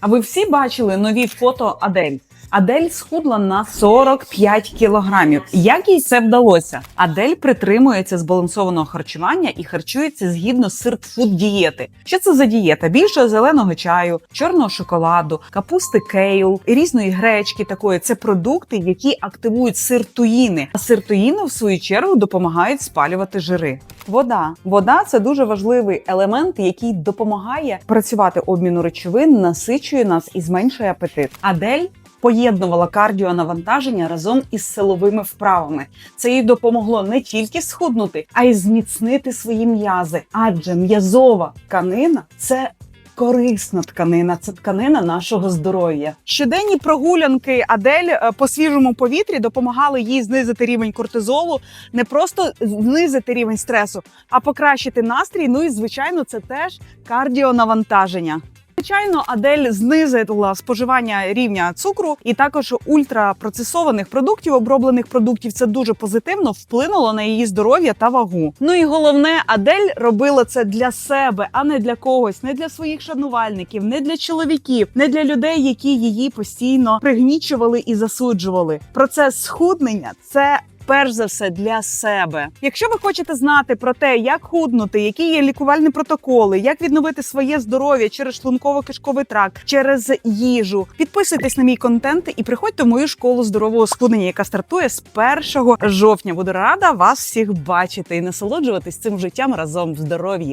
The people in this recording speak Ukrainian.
А ви всі бачили нові фото Адель? Адель схудла на 45 кілограмів. Як їй це вдалося? Адель притримується збалансованого харчування і харчується згідно сиртфуд дієти. Що це за дієта? Більше зеленого чаю, чорного шоколаду, капусти кейл, різної гречки. Такої це продукти, які активують сиртуїни. А сиртуїни, в свою чергу, допомагають спалювати жири. Вода. Вода це дуже важливий елемент, який допомагає працювати обміну речовин, насичує нас і зменшує апетит. Адель поєднувала кардіонавантаження разом із силовими вправами. Це їй допомогло не тільки схуднути, а й зміцнити свої м'язи. Адже м'язова тканина це. Корисна тканина, це тканина нашого здоров'я. Щоденні прогулянки Адель е, по свіжому повітрі допомагали їй знизити рівень кортизолу, не просто знизити рівень стресу, а покращити настрій. Ну і звичайно, це теж кардіонавантаження. Звичайно, Адель знизила споживання рівня цукру і також ультрапроцесованих продуктів, оброблених продуктів. Це дуже позитивно вплинуло на її здоров'я та вагу. Ну і головне, Адель робила це для себе, а не для когось, не для своїх шанувальників, не для чоловіків, не для людей, які її постійно пригнічували і засуджували. Процес схуднення це перш за все для себе. Якщо ви хочете знати про те, як худнути, які є лікувальні протоколи, як відновити своє здоров'я через шлунково-кишковий тракт, через їжу, підписуйтесь на мій контент і приходьте в мою школу здорового схуднення, яка стартує з 1 жовтня. Буду рада вас всіх бачити і насолоджуватись цим життям разом в здоров'ї.